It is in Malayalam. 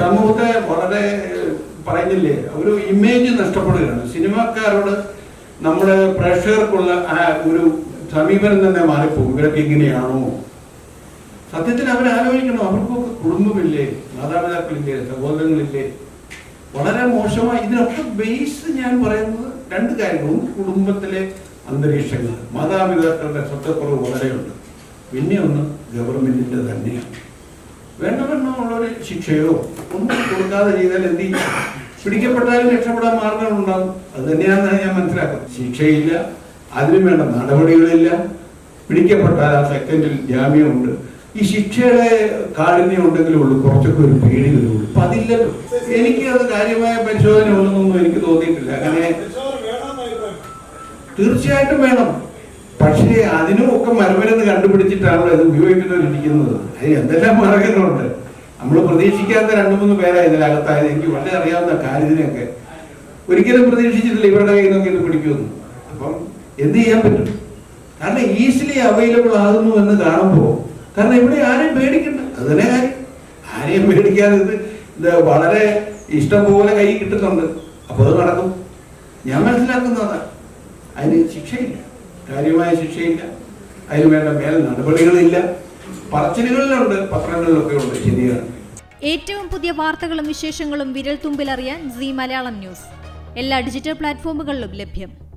സമൂഹത്തെ വളരെ പറയുന്നില്ലേ? ഒരു ഇമേജ് നഷ്ടപ്പെടുകയാണ്. സിനിമക്കാരോട് നമ്മുടെ പ്രേക്ഷകർക്കുള്ള ആ ഒരു സമീപനം തന്നെ മാറിപ്പോകും. ഇവരൊക്കെ ഇങ്ങനെയാണോ? സത്യത്തിൽ അവരെ ആലോചിക്കണം. അവർക്കൊക്കെ കുടുംബമില്ലേ? മാതാപിതാക്കളില്ലേ? സഹോദരങ്ങളില്ലേ? വളരെ മോശമായി. ഇതിനൊക്കെ ബേസ് ഞാൻ പറയുന്നത് രണ്ട് കാര്യങ്ങൾ. കുടുംബത്തിലെ അന്തരീക്ഷങ്ങൾ. മാതാപിതാക്കളുടെ സ്വത്തക്കുറവ് വളരെയുണ്ട്. പിന്നെ ഒന്ന് ഗവൺമെന്റിന്റെ തന്നെയാണ്. വേണ്ടവണ്ണമുള്ളൊരു ശിക്ഷയോ ഒന്നും കൊടുക്കാതെ ചെയ്താൽ എന്ത് ചെയ്യും? പിടിക്കപ്പെട്ടാലും രക്ഷപ്പെടാൻ മാർഗങ്ങളുണ്ടാകും അത് തന്നെയാണെന്നാണ് ഞാൻ മനസ്സിലാക്കുന്നത് ശിക്ഷയില്ല അതിനും വേണ്ട നടപടികളില്ല. പിടിക്കപ്പെട്ടാൽ ആ സെക്കൻഡിൽ ജാമ്യമുണ്ട് ഈ ശിക്ഷയുടെ കാഠിന്യം ഉണ്ടെങ്കിലേ ഉള്ളൂ. കുറച്ചൊക്കെ ഒരു പേടി വരുള്ളൂ. അപ്പൊ അതില്ലല്ലോ. എനിക്ക് അത് കാര്യമായ പരിശോധന ഉണ്ടെന്നൊന്നും എനിക്ക് തോന്നിയിട്ടില്ല. അങ്ങനെ തീർച്ചയായിട്ടും വേണം. പക്ഷേ അതിനും ഒക്കെ മരമരുന്ന് കണ്ടുപിടിച്ചിട്ടാണല്ലോ ഇത് ഉപയോഗിക്കുന്നവരിരിക്കുന്നത്. അതിന് എന്തെല്ലാം മാർഗങ്ങളുണ്ട്? നമ്മൾ പ്രതീക്ഷിക്കാത്ത രണ്ടു മൂന്ന് പേരാണ് ഇതിനകത്തായത്. എനിക്ക് വളരെ അറിയാവുന്ന കാര്യത്തിനൊക്കെ ഒരിക്കലും പ്രതീക്ഷിച്ചിട്ടില്ല ഇവരുടെ കയ്യിൽ നിന്നൊക്കെ ഇത് പിടിക്കുമെന്ന്. അപ്പം എന്ത് ചെയ്യാൻ പറ്റും? കാരണം ഈസിലി അവൈലബിൾ ആകുന്നു എന്ന് കാണുമ്പോൾ കാരണം ഇവിടെ ആരെയും പേടിക്കണ്ട. അത് തന്നെ കാര്യം. ആരെയും പേടിക്കാതെ ഇത് ഇത് വളരെ ഇഷ്ടം പോലെ കൈ കിട്ടുന്നുണ്ട്. അപ്പോൾ അത് നടക്കും. ഞാൻ മനസ്സിലാക്കുന്നതാണ്. അതിന് ശിക്ഷയില്ല. കാര്യമായ ശിക്ഷയില്ല. അതിന് വേണ്ട മേൽ നടപടികളില്ല. പറച്ചിലുകളിലുണ്ട് പത്രങ്ങളിലൊക്കെ ഉണ്ട് ശരിയാണ്. ഏറ്റവും പുതിയ വാർത്തകളും വിശേഷങ്ങളും വിരൽ തുമ്പിലറിയാൻ സി മലയാളം ന്യൂസ്. എല്ലാ ഡിജിറ്റൽ പ്ലാറ്റ്ഫോമുകളിലും ലഭ്യം.